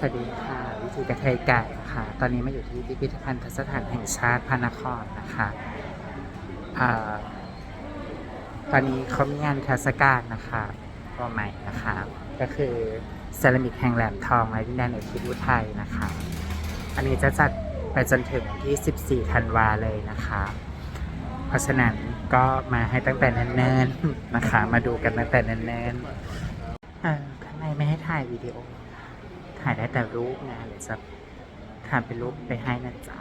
สวัสดีค่ะวิธีกระเทยไก่ค่ะ ตอนนี้มาอยู่ที่พิพิธภัณฑสถานแห่งชาติพระนครนะคะอตอนนี้เขามีงานเทศกาลนะคะตัวใหม่นะคะ ก็คือเซรามิกแห่งแหลมทองในดินแดนเอกทิศอุทัยนะคะ อันนี้จะจัดไปจนถึงวันที่ 14 ธันวาเลยนะคะ เพราะฉะนั้นก็มาให้ตั้งแต่เนิ่นๆนะคะ มาดูกันตั้งแต่เนิ่นๆข้างในไม่ให้ถ่ายวิดีโอ ถ่ายได้แต่รูปนะเดี๋ยวจะทำเป็นรูปไปให้นะจ๊ะ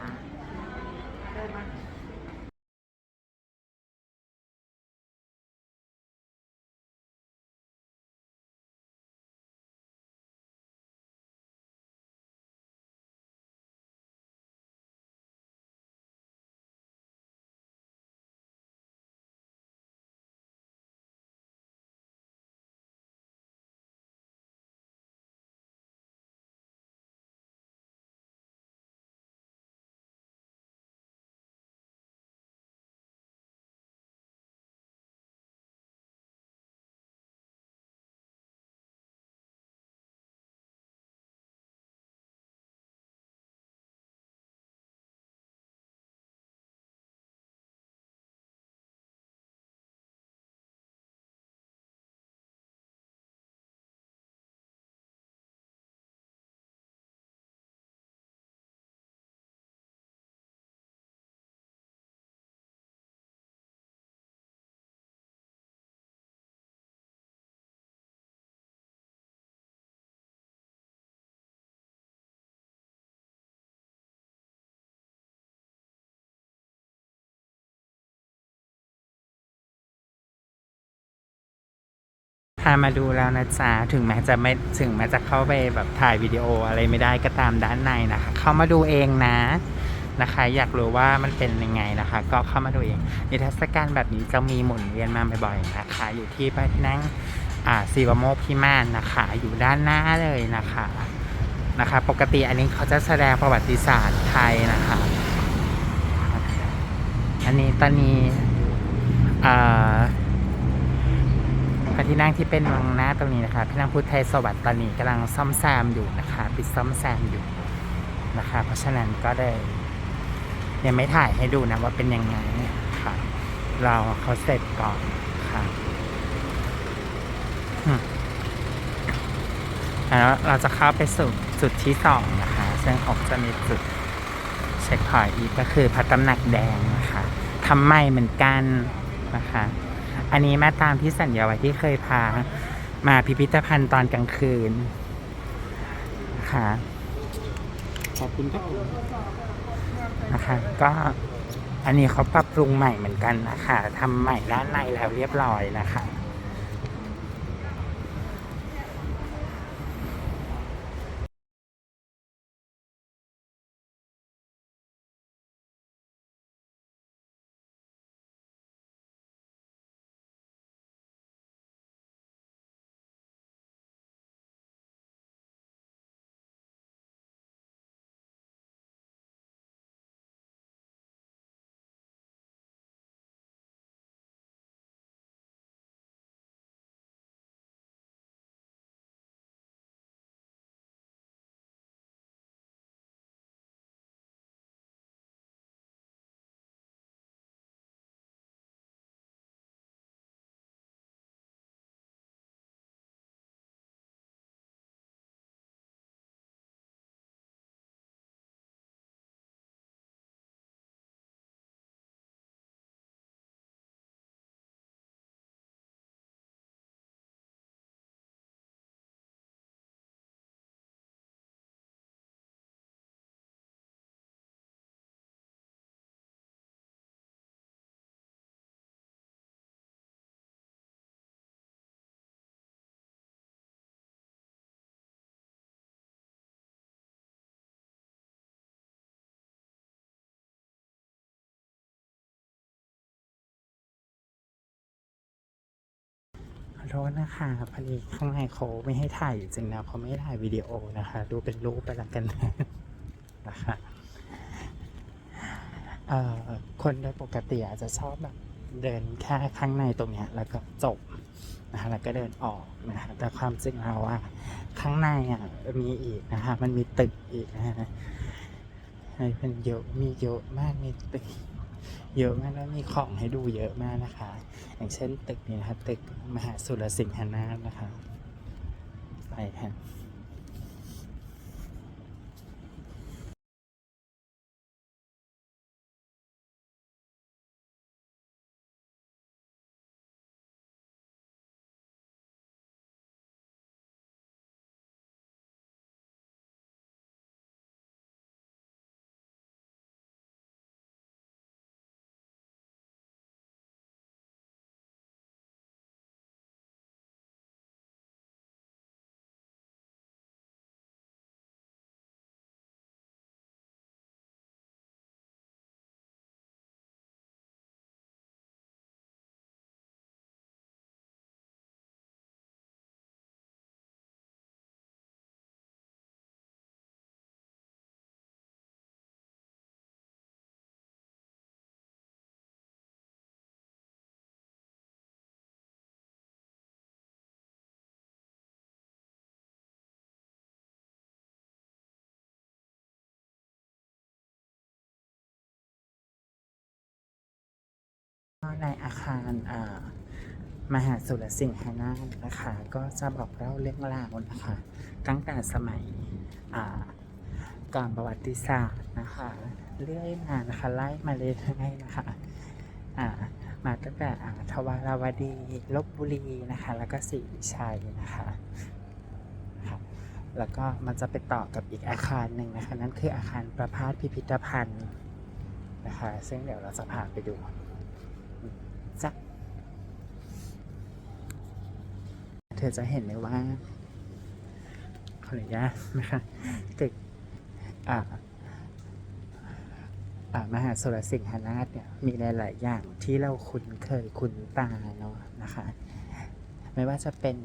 ามาดูแล้วนะจ๊ะถึงแม้จะไม่ถึงแม้จะเข้าไปแบบถ่ายวิดีโออะไรไม่ได้ก็ตามด้านในนะคะ เข้ามาดูเองนะนะคะ อยากรู้ว่ามันเป็นยังไงนะคะ ก็เข้ามาดูเองนิทรรศการแบบนี้จะมีหมุนเวียนมาบ่อยๆนะคะ อยู่ที่พระที่นั่งอ่าซีวโมกพิมานนะคะ อยู่ด้านหน้าเลยนะคะนะคะ ปกติอันนี้เขาจะแสดงประวัติศาสตร์ไทยนะคะ อันนี้ตอนนี้อ่า พระที่นั่งที่เป็นวังหน้าตรงนี้นะคะพระนั่งพุทธไทยสวัสดิ์ตอนนี้กำลังซ่อมแซมอยู่นะคะปิดซ่อมแซมอยู่นะคะ เพราะฉะนั้นก็ได้ยังไม่ถ่ายให้ดูนะว่าเป็นยังไงค่ะเราเขาเสร็จก่อนค่ะแล้วเราจะเข้าไปสู่จุดที่สองนะคะซึ่งผมจะมีจุดเช็คพอยต์อีกก็คือพระตำหนักแดงนะคะทำใหม่เหมือนกันนะคะ อันนี้มาตามที่สัญญาไว้ที่เคยพา มาพิพิธภัณฑ์ตอนกลางคืนนะคะขอบคุณครับผมนะคะก็อันนี้เขาปรับปรุงใหม่เหมือนกันนะคะทำใหม่ด้านในแล้วเรียบร้อยนะคะ โทษนะคะพอดีข้างในเขาไม่ให้ถ่ายจริงๆนะเขาไม่ให้ถ่ายวิดีโอนะคะ ดูเป็นรูปไปแล้วกันนะคะคนโดยปกติอาจจะชอบแบบเดินแค่ข้างในตรงเนี้ยแล้วก็จบนะคะแล้วก็เดินออกนะคะแต่ความจริงแล้วว่าข้างในอะมีอีกนะคะ มันมีตึกอีกนะฮะมันเยอะมีเยอะมากมีตึก เยอะมากแล้วมีของให้ดูเยอะมากนะคะ อย่างเช่นตึกนี้นะคะตึกมหาสุรสิงหนาถนะคะไปค่ะ ในอาคารมหาสุรสิงหนาถนะคะ ก็จะบอกเล่าเรื่องราวนะคะ ตั้งแต่สมัยก่อนประวัติศาสตร์นะคะ เรื่อยมานะคะไล่มาเลยทั้งนะคะมาตั้งแต่อ่าทวาราวดีลบบุรีนะคะ แล้วก็ศรีชัยนะคะแล้วก็มันจะไปต่อกับอีกอาคารหนึ่งนะคะ นั่นคืออาคารประพาสพิพิธภัณฑ์นะคะ ซึ่งเดี๋ยวเราจะพาไปดู จ้ะเธ อจะเห็นเลยว่า ขออนุญาตนะคะตึกอ่ามหาสุรสิงหนาถเนี่ยมีหลาย ๆ อย่างที่เราคุ้นเคยคุ้นตาเนาะนะคะ ไม่ว่าจะเป็น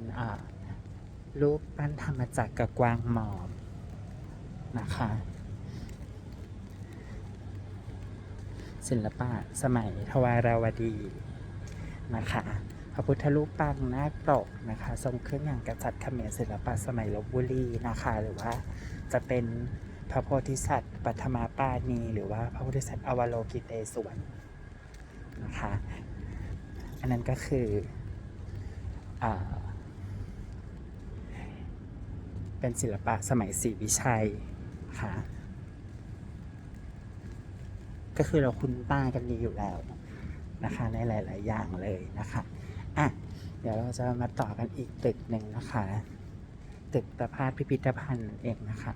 รูปปั้นธรรมจักรกับกวางหมอบนะคะ ศิลปะสมัยทวาราวดีนะคะ ระพุทธรูปปางนาคปรกนะคะทรงเครื่องอย่างกษัตริย์เขมรศิลปะสมัยลบบุรีนะคะ หรือว่าจะเป็นพระโพธิสัตว์ปัทมาปานีหรือว่าพระโพธิสัตว์อวโลกิเตศวนนะคะอันนั้นก็คืออาเป็นศิลปะสมัยศรีวิชัยค่ะก็คือเราคุ้นตากันดีอยู่แล้วนะคะในหลาย ๆ อย่างเลยนะคะ อะ เดี๋ยวเราจะมาต่อกันอีกตึกหนึ่งนะคะ ตึกประพาสพิพิธภัณฑ์เองนะคะ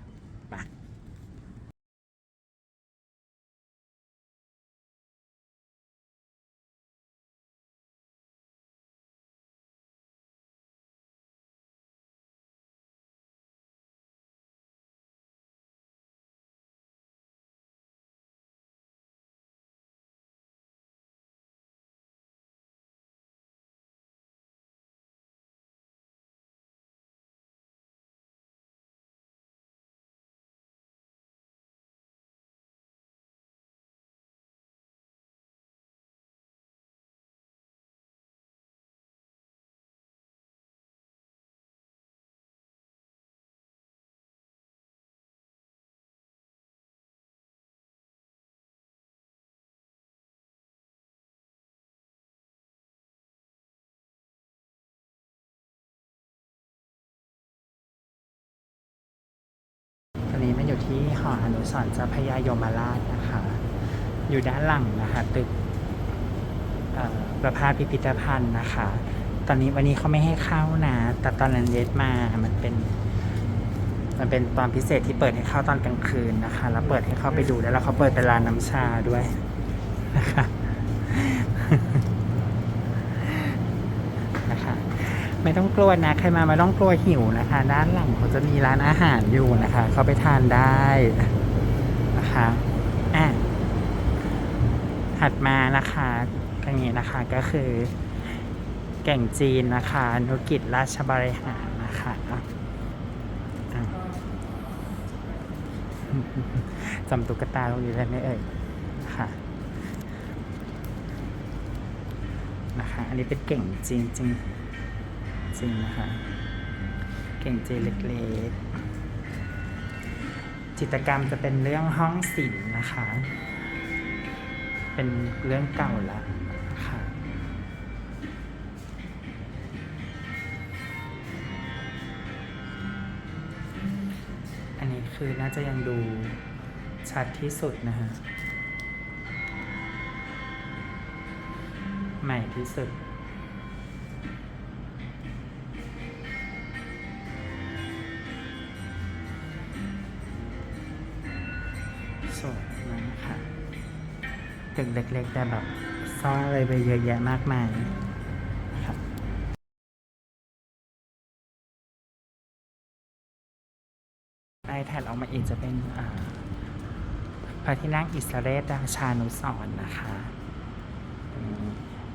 องอนุสรณ์เจ้าพระยายมราชนะคะ อยู่ด้านหลังนะคะตึกประพาสพิพิธภัณฑ์นะคะ ตอนนี้วันนี้เขาไม่ให้เข้านะ แต่ตอนนั้นเยสมา มันเป็น มันเป็นตอนพิเศษที่เปิดให้เข้าตอนกลางคืนนะคะ แล้วเปิดให้เข้าไปดูแล้วเขาเปิดเป็นร้านน้ำชาด้วยนะคะ ไม่ ต้องกลัวนะ ใครมาไม่ต้องกลัวหิวนะคะ ด้านหลังเขาจะมีร้านอาหารอยู่นะคะ เขาไปทานได้นะคะอะถัดมานะคะอย่างนี้นะคะก็คือ แก่งจีนนะคะนุกิจราชบริหารนะคะะจำตุ๊กตาตรงนี้ได้ไหมเอ่ยค่ะอันนี้เป็นเก่งจีนจริง จริงนะคะ เก่งจีเล็กๆ จิตกรรมจะเป็นเรื่องห้องศิลป์นะคะ เป็นเรื่องเก่าแล้วนะคะอันนี้คือน่าจะยังดูชัดที่สุดนะฮะใหม่ที่สุด ตึกเล็กๆแต่แบบซ่อนอะไรไปเยอะแยะมากมายครับไอแทดออกมาอีกจะเป็นพระที่นั่งอิสระเรศราชานุสรณ์นะคะ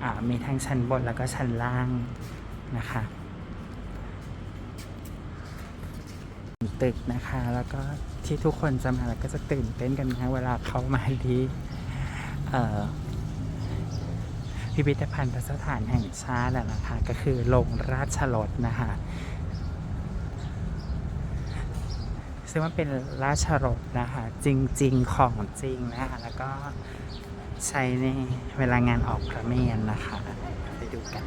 อ่ามีทั้งชั้นบนแล้วก็ชั้นล่างนะคะตึกนะคะ แล้วก็ที่ทุกคนจะมาแล้วก็จะตื่นเต้นกันนะเวลาเข้ามาที่ พิพิธภัณฑ์สถานแห่งชาติอะนะคะ ก็คือโรงราชรถนะคะซึ่งมันเป็นราชรถนะคะ จริงๆของจริงนะคะ แล้วก็ใช้ในเวลางานออกพระเมรุนะคะ ไปดูกัน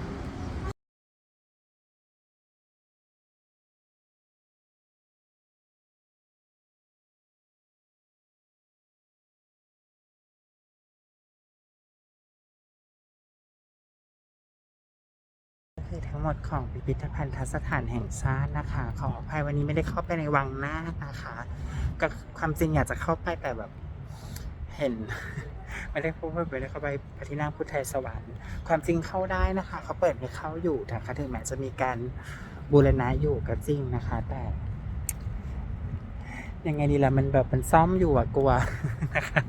ทั้งหมดของพิพิธภัณฑ์สถานแห่งชาตินะคะ ขออภัยวันนี้ไม่ได้เข้าไปในวังหน้านะคะ ก็ความจริงอยากจะเข้าไปแต่แบบ เห็น ไม่ได้พูดไม่ได้เข้าไปพระที่นั่งพุทธไทยสวรรค์ ความจริงเข้าได้นะคะ เขาเปิดให้เข้าอยู่นะคะถึงแม้จะมีการบูรณะอยู่ก็จริงนะคะ แต่ยังไงดีล่ะมันแบบมันซ่อมอยู่อะกลัวนะคะ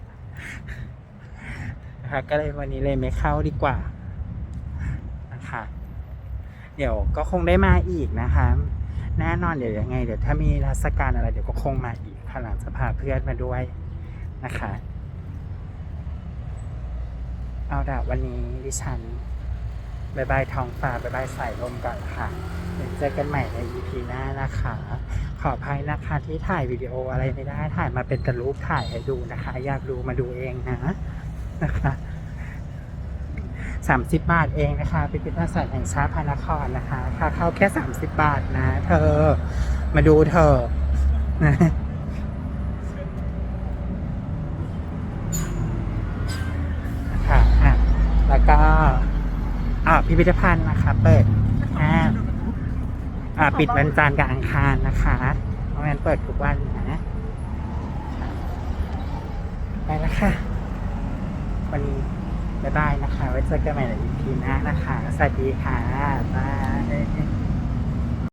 นะคะก็เลยวันนี้เลยไม่เข้าดีกว่านะคะ เดี๋ยวก็คงได้มาอีกนะคะ แน่นอนเดี๋ยวยังไง เดี๋ยวถ้ามีรรศการอะไรเดี๋ยวก็คงมาอีกค่ะหลังจะพาเพื่อนมาด้วยนะคะ เอาละวันนี้ดิฉันบายบายท้องฟ้าบายบายสายลมก่อนค่ะเดี๋ยวเจอกันใหม่ใน EP หน้านะคะ ขออภัยนะคะที่ถ่ายวิดีโออะไรไม่ได้ถ่ายมาเป็นแต่รูปถ่ายให้ดูนะคะ อยากดูมาดูเองนะนะคะ สามสิบบาทเองนะคะพิพิธภัณฑ์แห่งชาติพระนครนะคะค่าเข้าแค่สามสิบบาทนะ เธอมาดูเธอนะค่ะอะ แล้วก็อ่าพิพิธภัณฑ์นะคะ เปิดอ่าอ่าปิดวันจันทร์กับอังคารนะคะเพราะงั้นเปิดทุกวันนะไปแล้วค่ะ วันนี้ บ๊ายบายนะคะ ไว้เจอกันใหม่ในอีพีหน้านะคะ สวัสดีค่ะ บาย